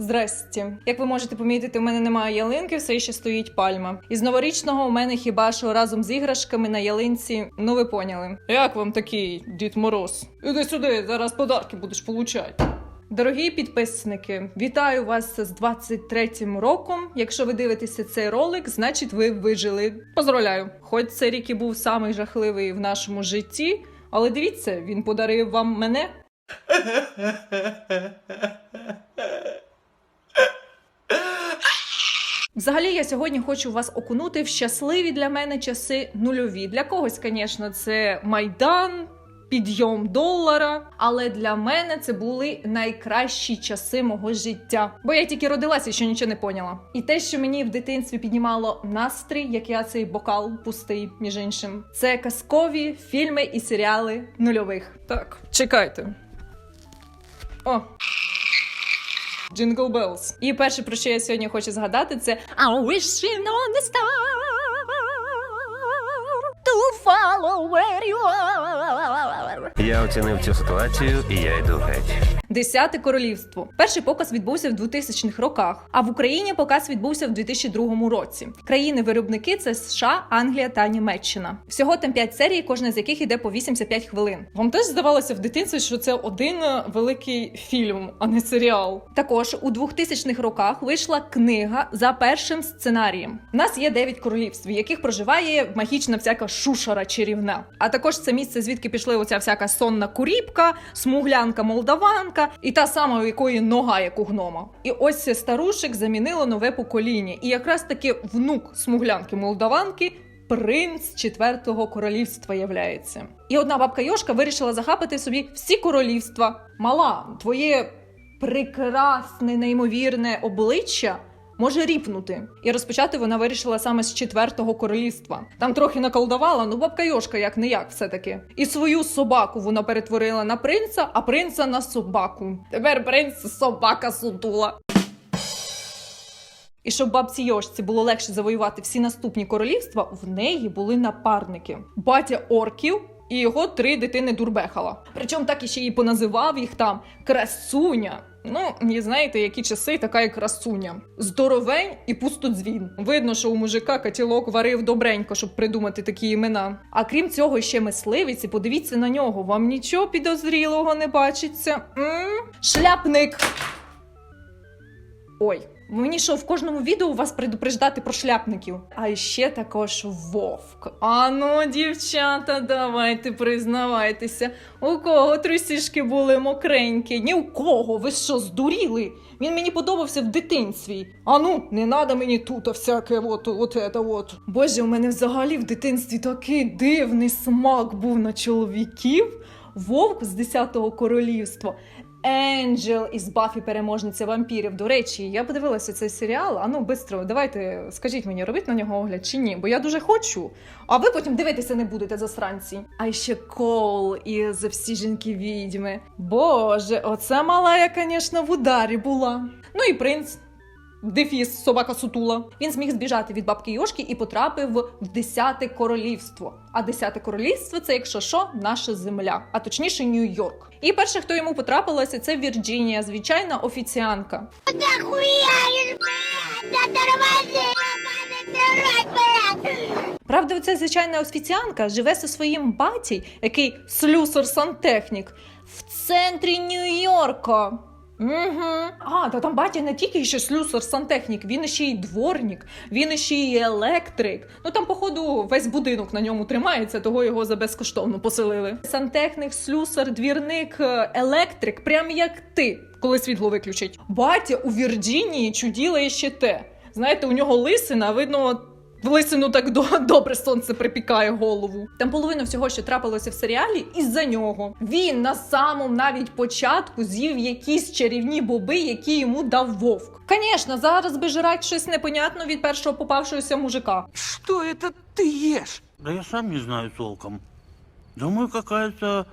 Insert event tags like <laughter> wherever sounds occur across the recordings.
Здрасті. Як ви можете помітити, у мене немає ялинки, все ще стоїть пальма. Із новорічного у мене хіба що разом з іграшками на ялинці. Ну ви поняли. Як вам такий Дід Мороз? Іди сюди, зараз подарки будеш получати. Дорогі підписники, вітаю вас з 23-м роком. Якщо ви дивитеся цей ролик, значить ви вижили. Поздравляю! Хоч цей рік і був самий жахливий в нашому житті, але дивіться, він подарив вам мене. <laughs> Взагалі, я сьогодні хочу вас окунути в щасливі для мене часи нульові. Для когось, звісно, це майдан. Підйом долара, але для мене це були найкращі часи мого життя. Бо я тільки родилася ще нічого не поняла. І те, що мені в дитинстві піднімало настрій, як я цей бокал пустий, між іншим, це казкові фільми і серіали нульових. Так, чекайте. О, Jingle Bells. І перше, про що я сьогодні хочу згадати, це I'm wishing on the star to follow where you are. Я оцінив цю ситуацію і я йду геть. Десяте королівство. Перший показ відбувся в 2000-х роках, а в Україні показ відбувся в 2002 році. Країни-виробники це США, Англія та Німеччина. Всього там 5 серій, кожна з яких іде по 85 хвилин. Вам теж здавалося в дитинстві, що це один е, великий фільм, а не серіал. Також у 2000-х роках вийшла книга за першим сценарієм. У нас є 9 королівств, в яких проживає магічна всяка шушара чарівна. А також це місце, звідки пішли оця всяка сонна куріпка, смуглянка молдаванка і та сама, у якої нога, як у гнома. І ось старушек замінило нове покоління. І якраз таки внук смуглянки молдаванки. Принц четвертого королівства являється. І одна бабка Йошка вирішила захапити собі всі королівства. Мала, твоє прекрасне, неймовірне обличчя може ріпнути. І розпочати вона вирішила саме з четвертого королівства. Там трохи наколдувала, ну бабка Йошка як не як все-таки. І свою собаку вона перетворила на принца, а принца на собаку. Тепер принц собака сутула. І щоб бабці Йошці було легше завоювати всі наступні королівства, в неї були напарники: батя орків і його три дитини Дурбехала. Причому так і ще і поназивав їх там красуня. Ну, не знаєте, які часи, така і красуня. Здоровень і пустодзвін. Видно, що у мужика котілок варив добренько, щоб придумати такі імена. А крім цього, ще мисливець, і подивіться на нього. Вам нічого підозрілого не бачиться. м Шляпник! Ой, мені що в кожному відео вас предупреждати про шляпників. А ще також вовк. А ну, дівчата, давайте признавайтеся, у кого трусішки були мокренькі? Ні у кого, ви що, здуріли? Він мені подобався в дитинстві. А ну, не надо мені тут всяке от, от, это от. Боже, у мене взагалі в дитинстві такий дивний смак був на чоловіків. Вовк з 10-го королівства. Енджел із Бафі переможниця вампірів. До речі, я подивилася цей серіал. А ну, бистро, давайте скажіть мені, робіть на нього огляд чи ні? Бо я дуже хочу. А ви потім дивитися не будете засранці. А ще Коул із всі жінки відьми. Боже, оце мала я, звісно, в ударі була. Ну і принц. Дефіс, собака сутула. Він зміг збіжати від бабки Йошки і потрапив в десяте королівство. А десяте королівство це, якщо що, наша земля, а точніше Нью-Йорк. І перше, хто йому потрапилося, це Вірджинія, звичайна офіціанка. Правда, оця звичайна офіціанка живе зі своїм батій, який слюсар сантехнік, в центрі Нью-Йорка. Угу. А, та там батя не тільки ще слюсар сантехнік, він ще й дворник, він ще й електрик. Ну там, походу, весь будинок на ньому тримається, того його за безкоштовно поселили. Сантехник, слюсар, двірник, е, електрик, прям як ти, коли світло виключить. Батя у Вірджинії чуділа ще те. Знаєте, у нього лисина, видно. В лисину так до- добре сонце припікає голову. Там половина всього, що трапилося в серіалі, із-за нього. Він на самому навіть початку з'їв якісь чарівні боби, які йому дав вовк. Звісно, зараз би жрать щось непонятно від першого попавшогося мужика. Что это ты ешь? Да я сам не знаю толком. Думаю, какая-то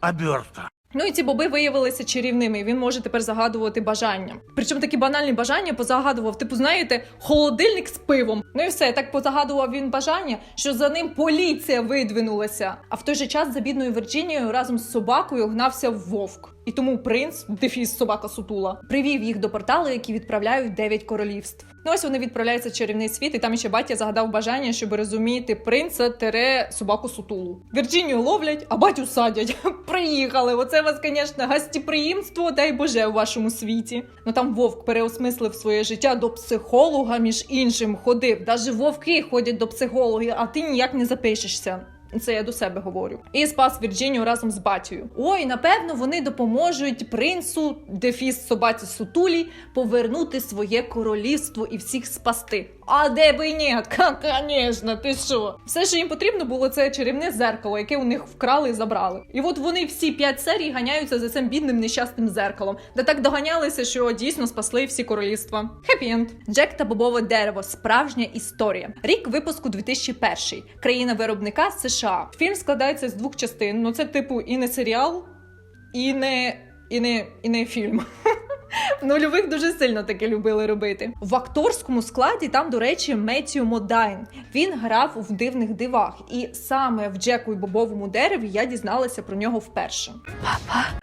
обертка. Ну і ці боби виявилися чарівними. і Він може тепер загадувати бажання. Причому такі банальні бажання позагадував, типу, знаєте, холодильник з пивом. Ну і все, так позагадував він бажання, що за ним поліція видвинулася. А в той же час за бідною Вірджинією разом з собакою гнався вовк. І тому принц, дефіс собака сутула, привів їх до порталу, які відправляють дев'ять королівств. Ну ось вони відправляються в чарівний світ, і там ще батя загадав бажання, щоб розуміти принца тере собаку сутулу. Вірджинію ловлять, а батю садять. <laughs> Приїхали. Оце у вас, звісно, гостеприємство, дай Боже, у вашому світі. Ну там вовк переосмислив своє життя до психолога, між іншим ходив. Даже вовки ходять до психологів, а ти ніяк не запишешся. Це я до себе говорю. І спас Вірджинію разом з батію. Ой, напевно, вони допоможуть принцу Дефіс собаці Сутулі повернути своє королівство і всіх спасти. А де би ні? <laughs> Звісно, ти що? Все, що їм потрібно було, це чарівне зеркало, яке у них вкрали і забрали. І от вони всі п'ять серій ганяються за цим бідним нещасним зеркалом, де так доганялися, що дійсно спасли всі королівства. Хеппі-енд. Джек та бобове дерево. Справжня історія. Рік випуску 2001. Країна виробника США. Фільм складається з двох частин. Ну це типу і не серіал, і не, і не, і не фільм. <laughs> В нульових дуже сильно таке любили робити. В акторському складі там, до речі, Меттію Модайн. Він грав в дивних дивах, і саме в Джеку і Бобовому дереві я дізналася про нього вперше.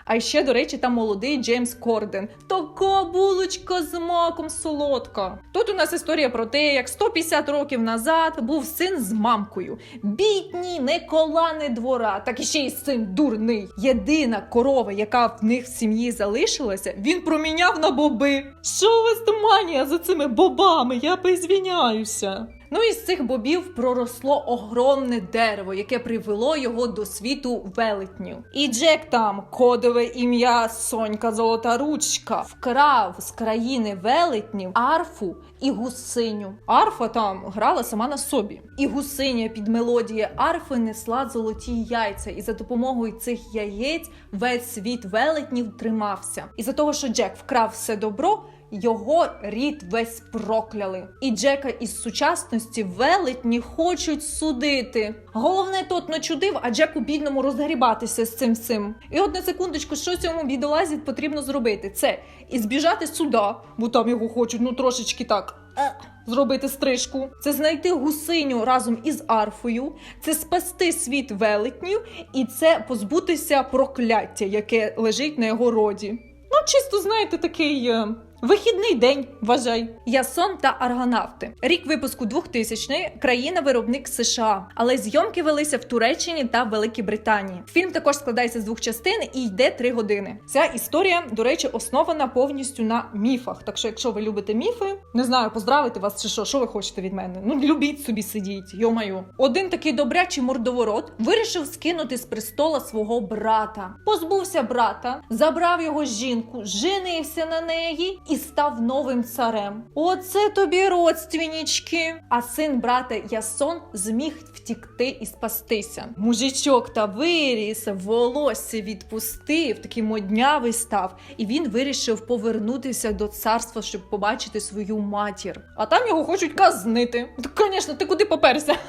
А ще, до речі, там молодий Джеймс Корден. Така булочка з маком солодка. Тут у нас історія про те, як 150 років назад був син з мамкою. Бідні, не кола, не двора, так і ще й син дурний. Єдина корова, яка в них в сім'ї залишилася, він проміняв на боби. Що у вас туманія манія за цими бобами? Я поізвіняюся. Ну і з цих бобів проросло огромне дерево, яке привело його до світу велетнів. І Джек там, кодове ім'я Сонька Золота Ручка, вкрав з країни велетнів арфу і гусиню. Арфа там грала сама на собі. І гусиня під мелодією арфи несла золоті яйця, і за допомогою цих яєць весь світ велетнів тримався. І за того, що Джек вкрав все добро. Його рід весь прокляли, і Джека із сучасності велетні хочуть судити. Головне тут не чудив, а Джеку бідному розгрібатися з цим всім. І от на секундочку, що цьому бідолазі потрібно зробити? Це і збіжати суда, бо там його хочуть ну трошечки так. е, Зробити стрижку, це знайти гусиню разом із арфою, це спасти світ велетнів, і це позбутися прокляття, яке лежить на його роді. Ну, чисто, знаєте, такий е, вихідний день, вважай. Ясон та аргонавти. Рік випуску 2000 країна-виробник США, але зйомки велися в Туреччині та Великій Британії. Фільм також складається з двох частин і йде три години. Ця історія, до речі, основана повністю на міфах. Так що, якщо ви любите міфи, не знаю, поздравити вас чи що, що ви хочете від мене? Ну, любіть собі сидіть, йо-маю. Один такий добрячий мордоворот вирішив скинути з престола свого брата. Позбувся брата, забрав його жінку, женився на неї і став новим царем. Оце тобі родственнички. А син брата Ясон зміг втікти і спастися. Мужичок та виріс, волосся відпустив, такий моднявий став, і він вирішив повернутися до царства, щоб побачити свою матір. А там його хочуть казнити. Так, звісно, ти куди поперся? <laughs>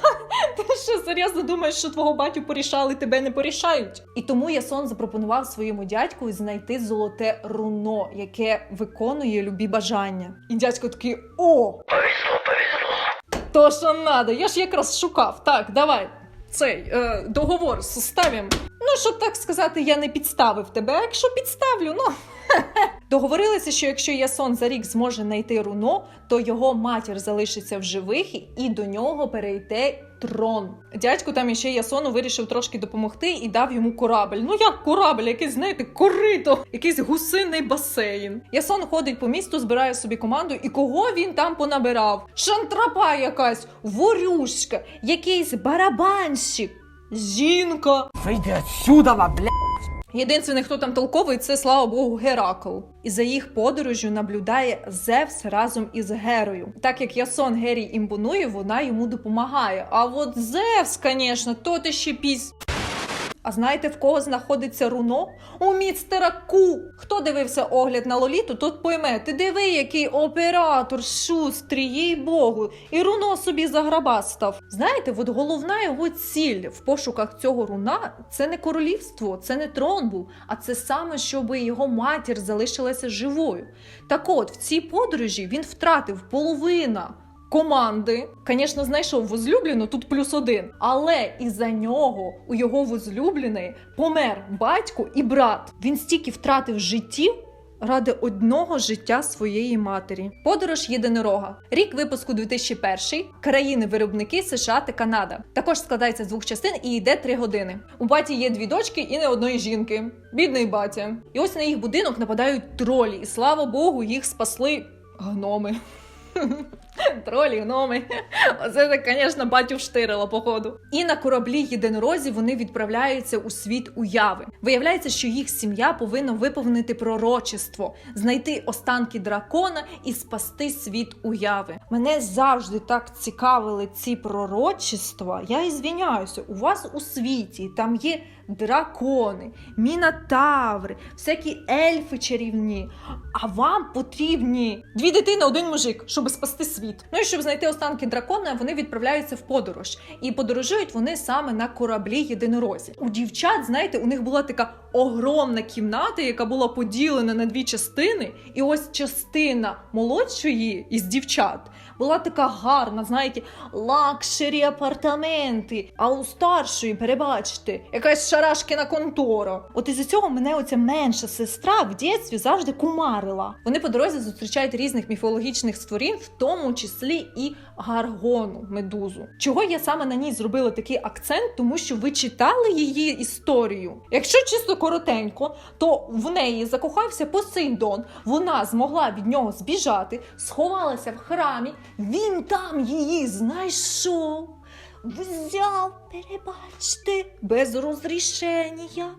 Що серйозно думаєш, що твого батю порішали, тебе не порішають? І тому Ясон запропонував своєму дядьку знайти золоте руно, яке виконує любі бажання. І дядько такий: о! Повезло, повезло. То, що надо, я ж якраз шукав. Так, давай. Цей е, договор составимо. Ну, щоб так сказати, я не підставив тебе. А якщо підставлю, ну. <laughs> Договорилися, що якщо Ясон за рік зможе знайти руно, то його матір залишиться в живих і до нього перейде трон. Дядько там іще Ясону вирішив трошки допомогти і дав йому корабль. Ну як корабль, якийсь, знаєте, корито, якийсь гусиний басейн. Ясон ходить по місту, збирає собі команду, і кого він там понабирав? Шантрапа якась, ворюшка, якийсь барабанщик, жінка. Вийди отсюда, бля! Єдиний, хто там толковий, це слава Богу, Геракл. І за їх подорожю наблюдає Зевс разом із Герою. Так як Ясон Герій імпонує, вона йому допомагає. А от Зевс, звісно, то ти ще пісь. А знаєте, в кого знаходиться руно? У містера Ку. Хто дивився огляд на Лоліту, тот пойме. Ти диви, який оператор шустрий, їй Богу, і руно собі заграбастав. Знаєте, от головна його ціль в пошуках цього руна це не королівство, це не трон був, а це саме, щоб його матір залишилася живою. Так от, в цій подорожі він втратив половина команди. Звісно, знайшов возлюблену, тут плюс один. Але із-за нього у його возлюбленої помер батько і брат. Він стільки втратив життів. Ради одного життя своєї матері. Подорож єдинорога. Рік випуску 2001. Країни-виробники США та Канада. Також складається з двох частин і йде три години. У баті є дві дочки і не одної жінки. Бідний батя. І ось на їх будинок нападають тролі. І слава Богу, їх спасли гноми. <laughs> Тролі, гноми. Оце так, звісно, батю вштирила, походу. І на кораблі єдинорозі вони відправляються у світ уяви. Виявляється, що їх сім'я повинна виповнити пророчество, знайти останки дракона і спасти світ уяви. Мене завжди так цікавили ці пророчества. Я і звіняюся, у вас у світі там є дракони, мінотаври, всякі ельфи чарівні. А вам потрібні дві дитини, один мужик, щоб спасти світ. Ну і щоб знайти останки дракона, вони відправляються в подорож. І подорожують вони саме на кораблі єдинорозі. У дівчат, знаєте, у них була така огромна кімната, яка була поділена на дві частини. І ось частина молодшої із дівчат була така гарна, знаєте, лакшері апартаменти. А у старшої, перебачте, якась шарашкіна контора. От із цього мене оця менша сестра в дитинстві завжди кумарила. Вони по дорозі зустрічають різних міфологічних створінь, в тому числі і гаргону, медузу. Чого я саме на ній зробила такий акцент, тому що ви читали її історію. Якщо чисто коротенько, то в неї закохався Посейдон. Вона змогла від нього збіжати, сховалася в храмі. Він там її знайшов, взяв, перебачте, без розрішення.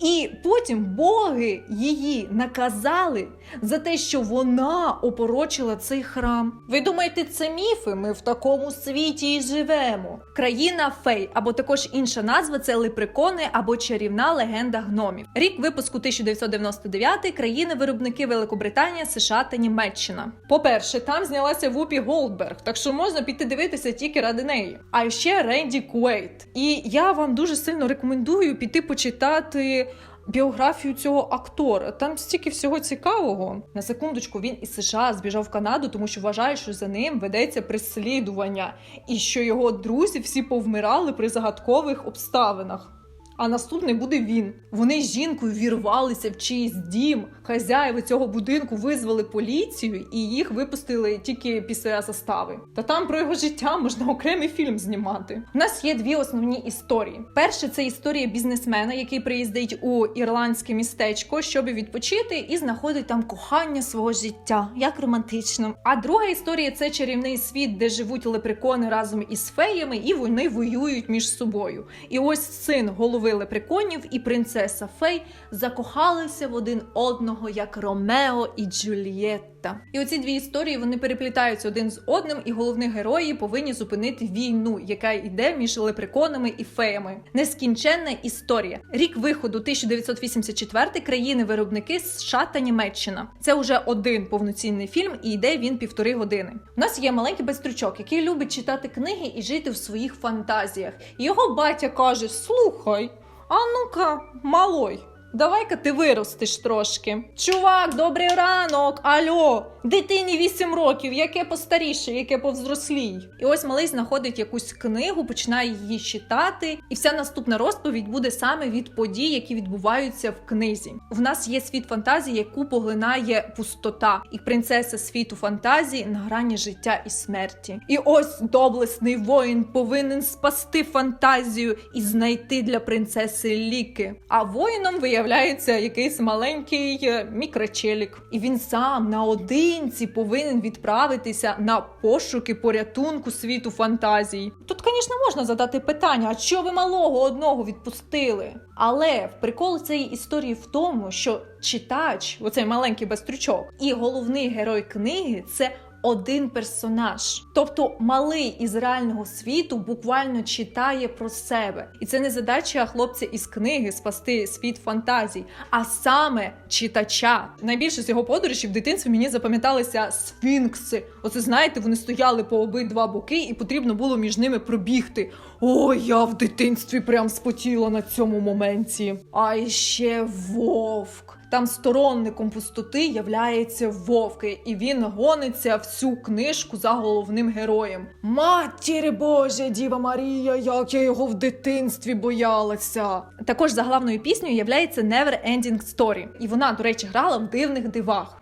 І потім боги її наказали за те, що вона опорочила цей храм. Ви думаєте, це міфи? Ми в такому світі і живемо. Країна фей, або також інша назва це лепрекони або чарівна легенда гномів. Рік випуску 1999, країни-виробники Великобританія, США та Німеччина. По-перше, там знялася Вупі Голдберг, так що можна піти дивитися тільки ради неї. А ще Ренді Куейт. І я вам дуже сильно рекомендую піти почитати біографію цього актора. Там стільки всього цікавого. На секундочку, він із США збіжав в Канаду, тому що вважає, що за ним ведеться переслідування, і що його друзі всі повмирали при загадкових обставинах. А наступний буде він. Вони з жінкою вірвалися в чийсь дім. Хазяїви цього будинку визвали поліцію і їх випустили тільки після застави. Та там про його життя можна окремий фільм знімати. У нас є дві основні історії. Перше це історія бізнесмена, який приїздить у ірландське містечко, щоб відпочити, і знаходить там кохання свого життя, як романтично. А друга історія це чарівний світ, де живуть лепрекони разом із феями, і вони воюють між собою. І ось син голови лепреконів і принцеса Фей закохалися в один одного як Ромео і Джульєтта. І оці дві історії вони переплітаються один з одним, і головні герої повинні зупинити війну, яка йде між лепреконами і феями. Нескінченна історія. Рік виходу 1984 країни-виробники США та Німеччина. Це вже один повноцінний фільм, і йде він півтори години. У нас є маленький безстрючок, який любить читати книги і жити в своїх фантазіях. Його батя каже: Слухай, а ну-ка, малой. Давай-ка ти виростеш трошки. Чувак, добрий ранок. Альо, дитині 8 років, яке постаріше, яке повзрослій. І ось малий знаходить якусь книгу, починає її читати, і вся наступна розповідь буде саме від подій, які відбуваються в книзі. В нас є світ фантазії, яку поглинає пустота, і принцеса світу фантазії на грані життя і смерті. І ось доблесний воїн повинен спасти фантазію і знайти для принцеси ліки. А воїном виявляється якийсь маленький е, мікрочелік. І він сам наодинці повинен відправитися на пошуки порятунку світу фантазій. Тут, звісно, можна задати питання: а що ви малого одного відпустили? Але в прикол цієї історії в тому, що читач, оцей маленький бастрючок, і головний герой книги це один персонаж. Тобто малий із реального світу буквально читає про себе. І це не задача хлопця із книги спасти світ фантазій, а саме читача. Найбільше з його подорожів в дитинстві мені запам'яталися сфінкси. Оце знаєте, вони стояли по обидва боки, і потрібно було між ними пробігти. Ой, я в дитинстві прям спотіла на цьому моменті. А ще вовк. Там сторонником пустоти являється вовки, і він гониться всю книжку за головним героєм. Матір Божа, Діва Марія, як я його в дитинстві боялася. Також за главною піснею являється Never Ending Story. І вона, до речі, грала в дивних дивах.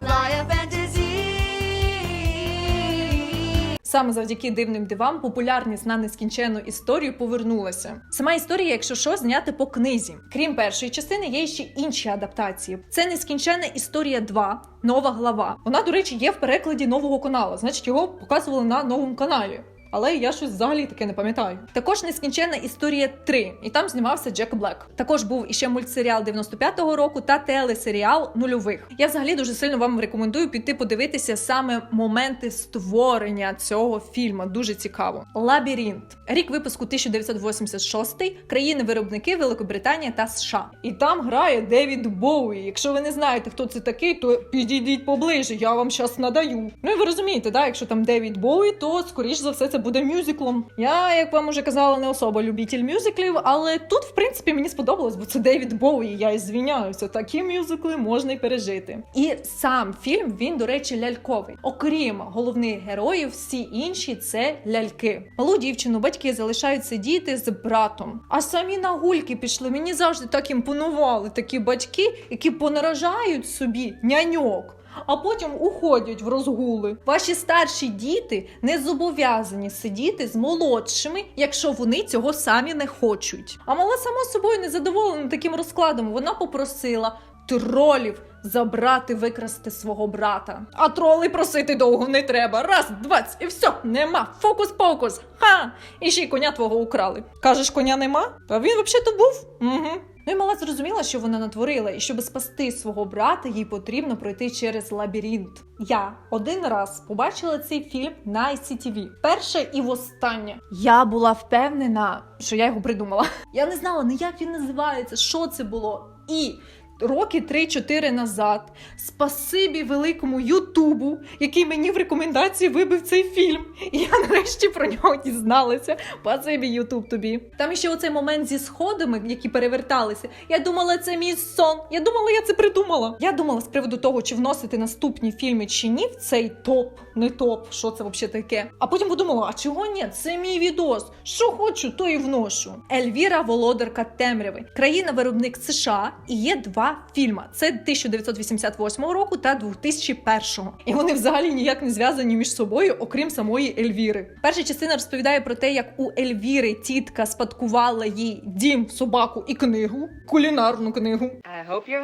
Саме завдяки дивним дивам популярність на нескінченну історію повернулася. Сама історія, якщо що, зняти по книзі. Крім першої частини, є ще інші адаптації. Це нескінченна історія 2, нова глава. Вона, до речі, є в перекладі нового каналу. Значить, його показували на новому каналі. Але я щось взагалі таке не пам'ятаю. Також нескінченна історія 3, і там знімався Джек Блек. Також був іще мультсеріал 95-го року та телесеріал нульових. Я взагалі дуже сильно вам рекомендую піти подивитися саме моменти створення цього фільму. Дуже цікаво. Лабіринт. Рік випуску 1986, країни-виробники Великобританія та США. І там грає Девід Боуї. Якщо ви не знаєте, хто це такий, то підійдіть поближе, я вам щас надаю. Ну і ви розумієте, да? якщо там Девід Боуї, то скоріш за все це буде мюзиклом. Я, як вам уже казала, не особа любитель мюзиклів, але тут, в принципі, мені сподобалось, бо це Девід Боуї. Я і звіняюся. Такі мюзикли можна й пережити. І сам фільм він, до речі, ляльковий. Окрім головних героїв, всі інші це ляльки. Малу дівчину батьки залишають сидіти з братом. А самі на гульки пішли. Мені завжди так імпонували такі батьки, які понаражають собі няньок. А потім уходять в розгули. Ваші старші діти не зобов'язані сидіти з молодшими, якщо вони цього самі не хочуть. А мала сама собою не задоволена таким розкладом. Вона попросила тролів забрати, викрасти свого брата. А тролей просити довго не треба. Раз, двадцять, і все, нема. Фокус-покус. Ха! І ще й коня твого украли. Кажеш, коня нема? А він взагалі-то був. Угу. Ну і мала зрозуміла, що вона натворила, і щоб спасти свого брата, їй потрібно пройти через лабіринт. Я один раз побачила цей фільм на ICTV. Перше і востаннє. Я була впевнена, що я його придумала. <laughs> Я не знала ні як він називається, що це було. І роки 3-4 назад. Спасибі великому Ютубу, який мені в рекомендації вибив цей фільм. І я нарешті про нього дізналася. Спасибі, Ютуб тобі. Там ще оцей момент зі сходами, які переверталися. Я думала, це мій сон. Я думала, я це придумала. Я думала з приводу того, чи вносити наступні фільми чи ні в цей топ, не топ, що це взагалі таке. А потім подумала: а чого ні? Це мій відос. Що хочу, то і вношу. Ельвіра Володарка Темряви, країна-виробник США, і є два фільми. Це 1988 року та 2001. І вони взагалі ніяк не зв'язані між собою, окрім самої Ельвіри. Перша частина розповідає про те, як у Ельвіри тітка спадкувала їй дім, собаку і книгу, кулінарну книгу.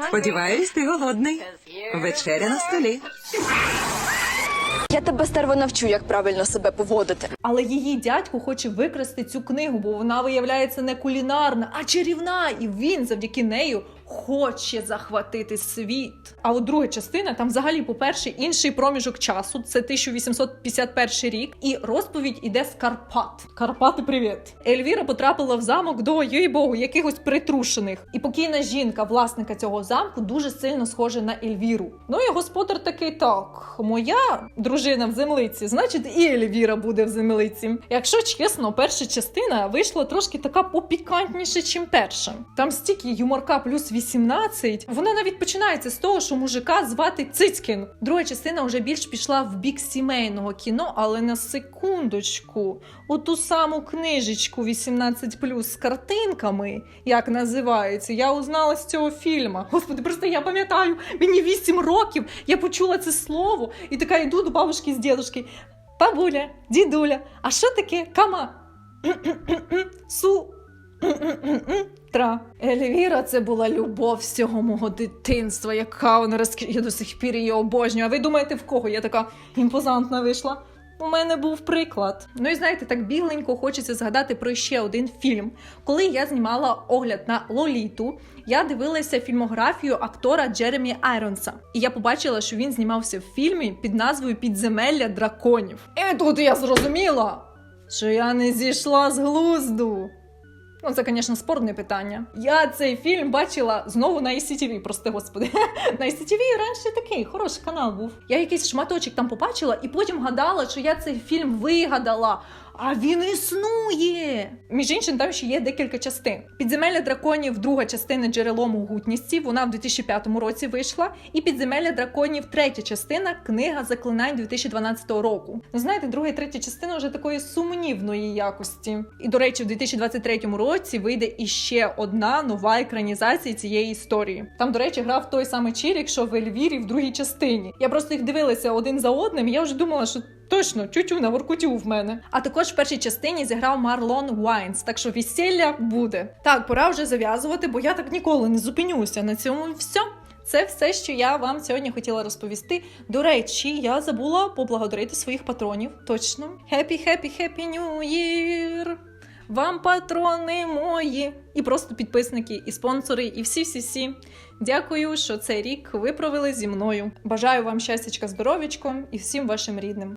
Сподіваюсь, ти голодний. Вечеря на столі. Я тебе стерво навчу, як правильно себе поводити. Але її дядько хоче викрасти цю книгу, бо вона виявляється не кулінарна, а чарівна, і він завдяки нею хоче захватити світ. А от друга частина там взагалі, по-перше, інший проміжок часу. Це 1851 рік, і розповідь іде з Карпат. Карпати, привіт! Ельвіра потрапила в замок до їй богу, якихось притрушених. І покійна жінка, власника цього замку, дуже сильно схожа на Ельвіру. Ну і господар такий так: моя дружина в землиці, значить, і Ельвіра буде в землиці. Якщо чесно, перша частина вийшла трошки така попікантніше, чим перша. Там стільки юморка плюс 18. Вона навіть починається з того, що мужика звати Цицькін. Друга частина вже більш пішла в бік сімейного кіно, але на секундочку, оту саму книжечку 18 з картинками, як називається, я узнала з цього фільму. Господи, просто я пам'ятаю, мені 8 років. Я почула це слово і така йду до бабушки з дідушки. Бабуля, дідуля, а що таке кама? <clears throat> Су. Тра. Ельвіра це була любов всього мого дитинства, яка вона розк... Я до сих пір її обожнюю. А ви думаєте, в кого я така імпозантна вийшла? У мене був приклад. Ну і знаєте, так бігленько хочеться згадати про ще один фільм. Коли я знімала огляд на Лоліту, я дивилася фільмографію актора Джеремі Айронса. І я побачила, що він знімався в фільмі під назвою Підземелля драконів. І тут я зрозуміла, що я не зійшла з глузду. Ну, це, звісно, спорне питання. Я цей фільм бачила знову на ICTV, прости господи. <laughs> На ICTV раніше такий хороший канал був. Я якийсь шматочок там побачила і потім гадала, що я цей фільм вигадала. А він існує. Між іншим, там ще є декілька частин. Підземелля драконів, друга частина джерело могутності. Вона в 2005 році вийшла. І підземелля драконів, третя частина, книга заклинань 2012 року. Ну знаєте, друга і третя частина вже такої сумнівної якості. І до речі, в 2023 році вийде іще одна нова екранізація цієї історії. Там, до речі, грав той самий Чірік, що в Ельвірі в другій частині. Я просто їх дивилася один за одним. і Я вже думала, що Точно, чуть-чуть на воркутю в мене. А також в першій частині зіграв Марлон Вайнс, так що весілля буде. Так, пора вже зав'язувати, бо я так ніколи не зупинюся. На цьому все. Це все, що я вам сьогодні хотіла розповісти. До речі, я забула поблагодарити своїх патронів. Точно. Happy, happy, happy New Year! Вам патрони мої, і просто підписники, і спонсори, і всі-всі-всі. Дякую, що цей рік ви провели зі мною. Бажаю вам щастячка, здоров'ячко і всім вашим рідним.